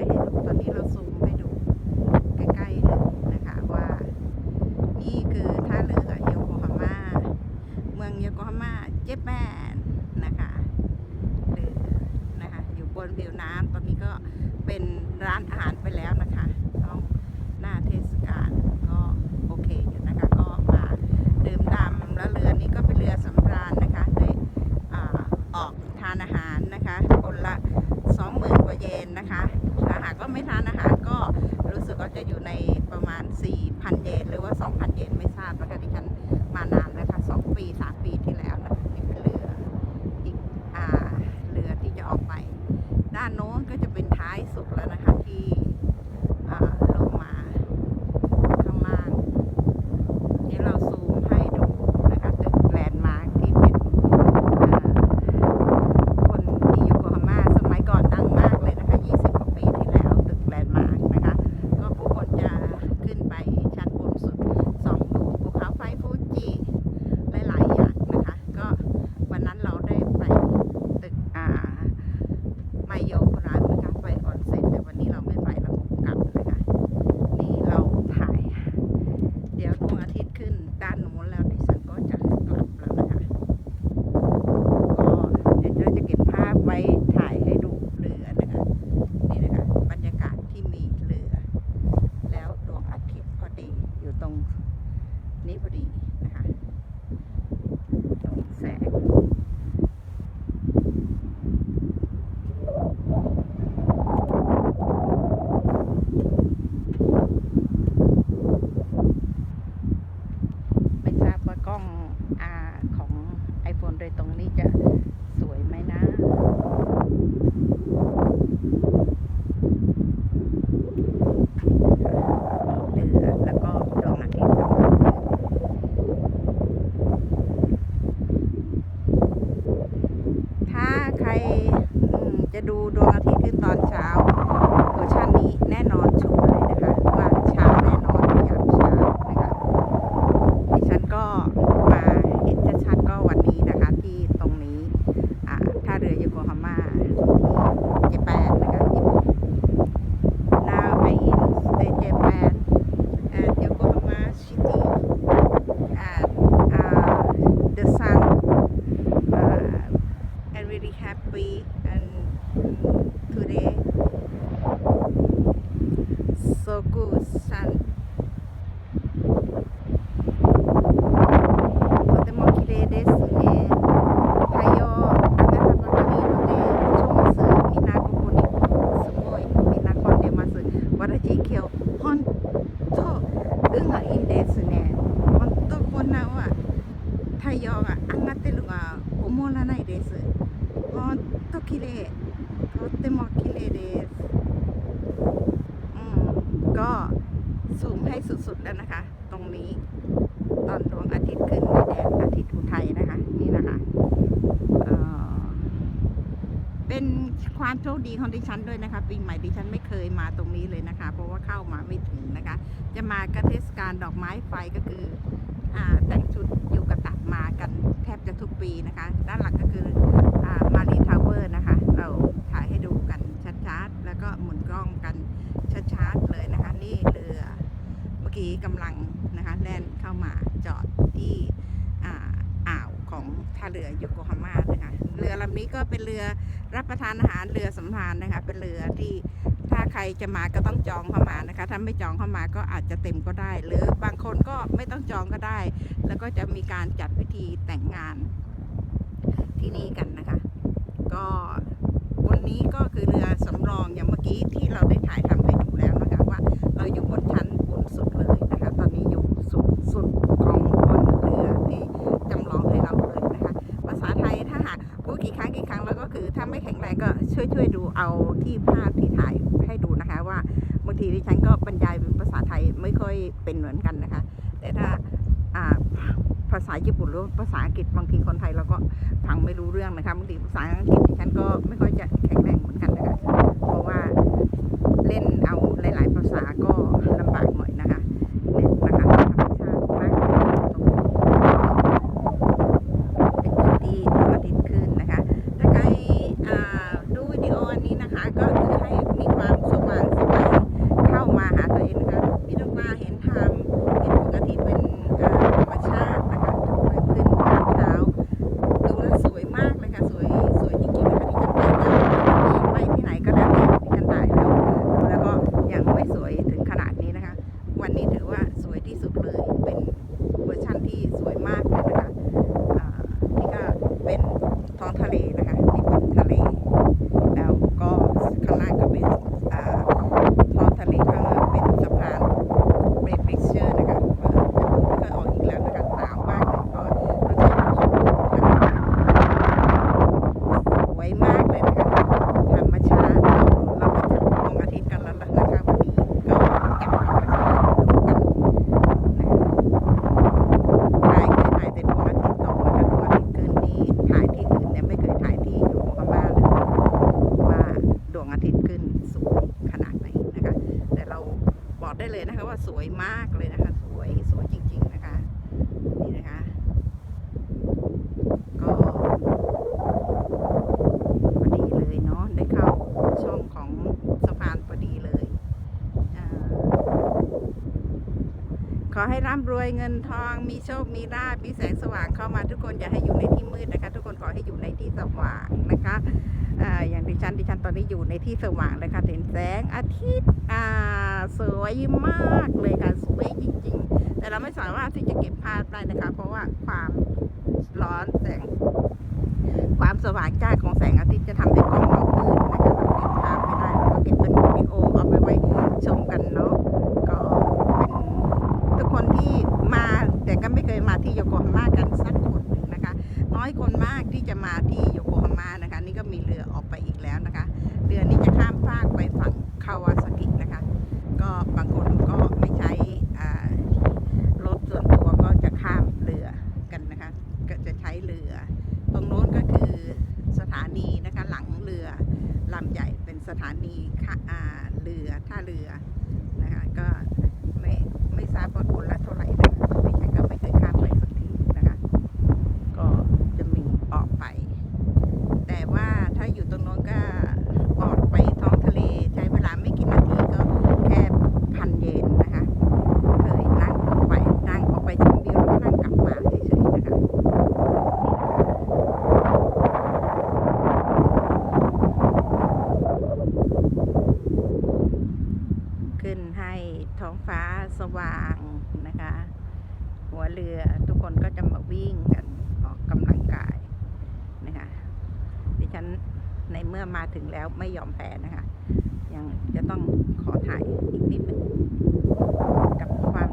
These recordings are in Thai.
ายตอนนี้เราซูมไปดูใกล้ๆเลยนะคะว่า นี่คือท่าเรือโยโกฮาม่าเมืองโยโกฮาม่าเจแปนนะคะเรือนะคะอยู่บนผิวน้ำตอนนี้ก็เป็นร้านอาหาร โดยตรงนี้จะ ก็ซูมให้สุดๆแล้วนะคะ ตรงนี้ตอนดวงอาทิตย์ขึ้นในแดดอาทิตย์อุทัยนะคะ นี่นะคะเป็นความโชคดีของดิฉันด้วยนะคะปีใหม่ดิฉันไม่เคยมาตรงนี้เลยนะคะ เพราะว่าเข้ามาไม่ถึงนะคะ จะมากระเทศการดอกไม้ไฟก็คืออแต่งชุดอยู่กับตัดมากันแทบจะทุกปีนะคะ ด้านหลังก็คืออมารีทาวเวอร์นะคะ เราถ่ายให้ดูกันชัดๆ แล้วก็หมุนกล้องกันชัดๆเลย กี้กำลังนะคะแล่นเข้ามาจอดที่อ่าวของท่าเรือโยโกฮาม่านะคะเรือลำนี้ก็เป็นเรือรับประทานอาหารเรือสำรานนะคะ เป็นเรือที่ถ้าใครจะมาก็ต้องจองเข้ามานะคะ ถ้าไม่จองเข้ามาก็อาจจะเต็มก็ได้ หรือบางคนก็ไม่ต้องจองก็ได้ แล้วก็จะมีการจัดพิธีแต่งงานที่นี่กันนะคะ ก็วันนี้ก็คือ งกฤษบางทีคนไทยเราก็ฟังไม่รู้เรื่องนะคะบางทีภาษาอังกฤษฉันก็ไม่ค่อยจะแข็งแรง ร่ำรวยเงินทอง มีโชค มีลาบมีแสงสว่างเข้ามาทุกคนอย่าให้อยู่ในที่มืดนะคะ ทุกคนขอให้อยู่ในที่สว่างนะคะอย่างดิฉันดิฉันตอนนี้อยู่ในที่สว่างเลยค่ะเห็นแสงอาทิตย์สวยมากเลยค่ะสวยจริง ๆ แต่เราไม่สามารถที่จะเก็บภาพได้นะคะ เพราะว่าความร้อนแสง ความสว่างจ้าของแสงอาทิตย์จะทำให้กล้อง якого. นะคะ ยังจะต้องขอถ่ายอีกนิดนึงกับความ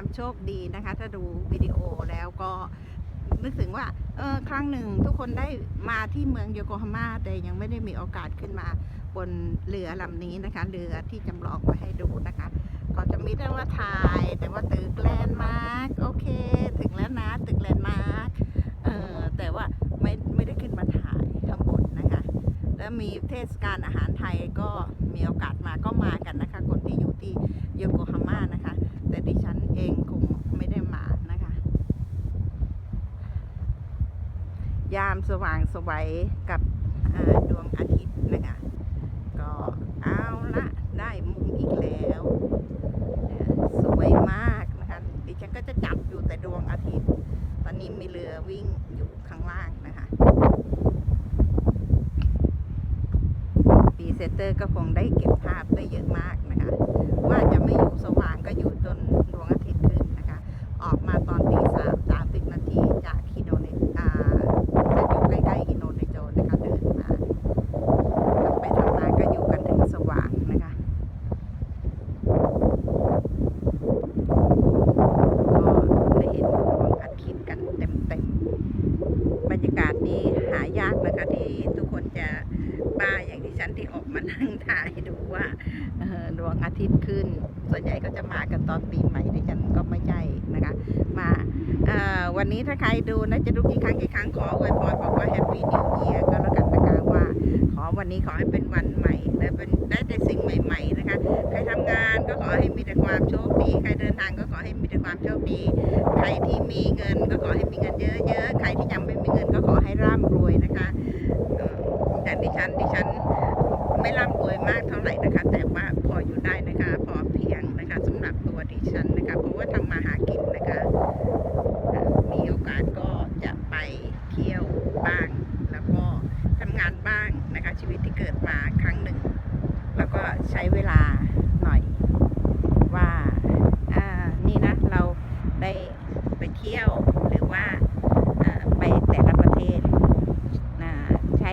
ความโชคดีนะคะ ถ้าดูวิดีโอแล้วก็นึกถึงว่าเออครั้งหนึ่งทุกคนได้มาที่เมืองโยโกฮาม่าแต่ยังไม่ได้มีโอกาสขึ้นมาบนเรือลำนี้นะคะ เรือที่จำลองมาให้ดูนะคะ ก็จะมีแต่ว่าถ่าย แต่ว่าตึกแลนด์มาร์กโอเค ถึงแล้วนะตึกแลนด์มาร์กเออแต่ว่าไม่ไม่ได้ขึ้นมาถ่ายข้างบนนะคะ แล้วมีเทศกาลอาหารไทยก็มีโอกาสมาก็มากันนะคะ คนที่อยู่ที่โยโกฮาม่านะคะ แต่ดิฉัน เองคงไม่ได้มานะคะ ยามสว่างสวัยกับดวงอาทิตย์นะคะ ก็เอาละได้มุมอีกแล้วสวยมากนะคะดิฉันก็จะจับอยู่แต่ดวงอาทิตย์ ตอนนี้มีเรือวิ่งอยู่ข้างล่างนะคะปีเซเตอร์ก็คงได้เก็บภาพได้เยอะมากนะคะ ว่าจะไม่อยู่สว่างก็อยู่จนดวงอาทิตย์ขึ้นนะคะ ออกมาตอนตีสามสามสิบนาทีจากฮิโนเนอ่าจะอยู่ใกล้ๆฮิโนเนโจนะคะเดินมา ไปทำงานก็อยู่กันถึงสว่างนะคะ ก็ได้เห็นดวงอาทิตย์กันเต็มๆ บรรยากาศนี้หายากนะคะที่ทุกคนจะบ้าอย่างที่ฉันที่ออกมานั่งถ่ายดูว่าดวงอาทิตย์ขึ้น ส่วนใหญ่ก็จะมากันตอนปีใหม่ดิฉันก็ไม่ใช่นะคะ มาวันนี้ถ้าใครดูนะจะดูกี่ครั้งกี่ครั้งขออวยพรบอกว่าแฮปปี้นิวเยียร์ก็แล้วกัน ขอวันนี้ขอให้เป็นวันใหม่และเป็นได้แต่สิ่งใหม่ ๆ นะคะ ใครทำงานก็ขอให้มีแต่ความโชคดี ใครเดินทางก็ขอให้มีแต่ความโชคดี ใครที่มีเงินก็ขอให้มีเงินเยอะๆ ใครที่ยังไม่มีเงินก็ขอให้ร่ำรวยนะคะแต่ดิฉันดิฉันไม่ร่ำรวยมากเท่าไหร่นะคะ แต่ว่าพออยู่ได้นะคะพอเพียงนะคะสำหรับตัวดิฉันนะคะ เพราะว่าทำมาหากินนะคะเอ่อมีโอกาสก็จะไปเที่ยวบ้าง แล้วก็ทำงานบ้างนะคะ ชีวิตที่ เกิดมาครั้งหนึ่ง แล้วก็ใช้เวลาหน่อยว่า อ่า นี่นะ เราได้ไปเที่ยวหรือว่าอ่าไปแต่ละประเทศนะใช้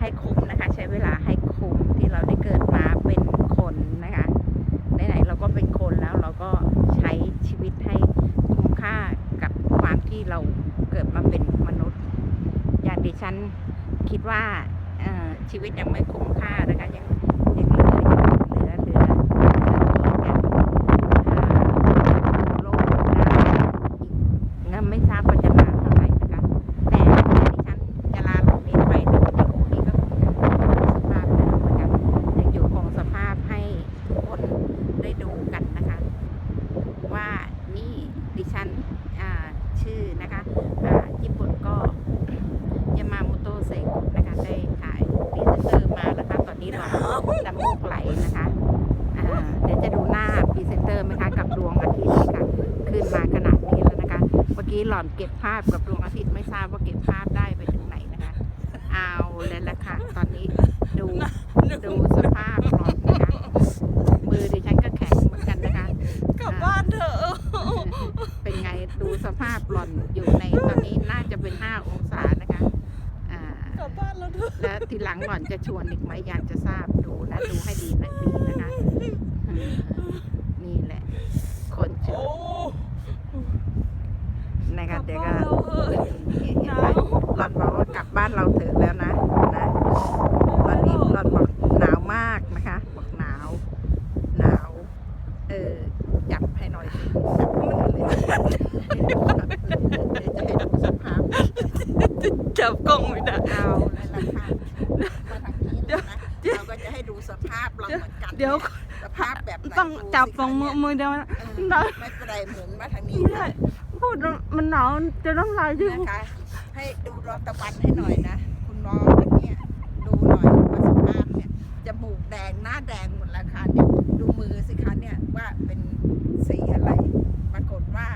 ให้คุ้มนะคะ ใช้เวลาให้คุ้มที่เราได้เกิดมาเป็นคนนะคะไหนๆเราก็เป็นคนแล้วเราก็ใช้ชีวิตให้คุ้มค่ากับความที่เราเกิดมาเป็นมนุษย์ อย่างดิฉันคิดว่าเอ่อชีวิตยังไม่คุ้มค่านะคะยัง ยังเหลืออยู่เหลือเหลือเหลือที่จะอ่าโลกได้อีกงั้นไม่ทราบว่าจะนานเท่าไหร่นะคะ แต่เมื่อดิฉันจะลาโลกนี้ไปเดี๋ยวเดี๋ยวพรุ่งนี้ก็คงจะอยู่สภาพเดิมนะคะยังอยู่คงสภาพให้ทุกคนได้ดูกันนะคะ ว่านี่ดิฉันอ่าชื่อนะคะอ่าญี่ปุ่นก็ยามาโมโตเซกุนะคะได้ถ่ายพรีเซนเตอร์มาแล้วค่ะตอนนี้หลอดน้ำมูกไหลนะคะอ่าเดี๋ยวจะดูหน้าพรีเซนเตอร์ไหมคะกับดวงอาทิตย์ค่ะขึ้นมาขนาดนี้แล้วนะคะ เมื่อ กี้หล่อนเก็บภาพกับดวงอาทิตย์ไม่ทราบว่าเก็บภาพได้ไปถึงไหนนะคะ เอาเลยละค่ะ ตอนนี้ดูดูสภาพหล่อนนะคะมือดิฉันก็แข็งเหมือนกันนะคะกลับบ้านเถอะเป็นไงดูสภาพหล่อนอยู่ในตอนนี้น่าจะเป็นห้าองศานะคะอ่ากลับบ้านแล้วเถอะและทีหลังหล่อนจะชวนอีกไหมอยากจะทราบดูนะดูให้ดีนะดีนะคะอืมนี่แหละ คนช โอ้ วนนะคะ เดี๋ยวก็กลับบ้านเราเถอะนี่เห็นหนาไหมวหล่อนบอกว่ากลับบ้านเราเถอะแล้วนะนะตอนนี้หล่อนบอกหนาวมากนะคะบอกหนาว หนาว เออจับให้หน่อยสิจับให้มันเลยเดี๋ยวจะให้ดูสภาพจับกล้องไม่ได้เอาเลยละค่ะมาทางนี้นะเราก็จะให้ดูสภาพเราเหมือนกันเดี๋ยวสภาพแบบไหนต้องดูสิจับตรงคะมือเนี่ยมือเดียวนะเออได้ไม่เป็นไรหมุนมาทางนี้ไม่ได้ พูดมันหนาวจะน้ำลายยืดให้ดูรอตะวันให้หน่อยนะ คุณน้องอย่างเงี้ยดูหน่อยว่าสภาพเนี่ยจมูกแดงหน้าแดงหมดแล้วค่ะเนี่ยดูมือสิคะเนี่ยว่าเป็นสีอะไร ปรากฏว่า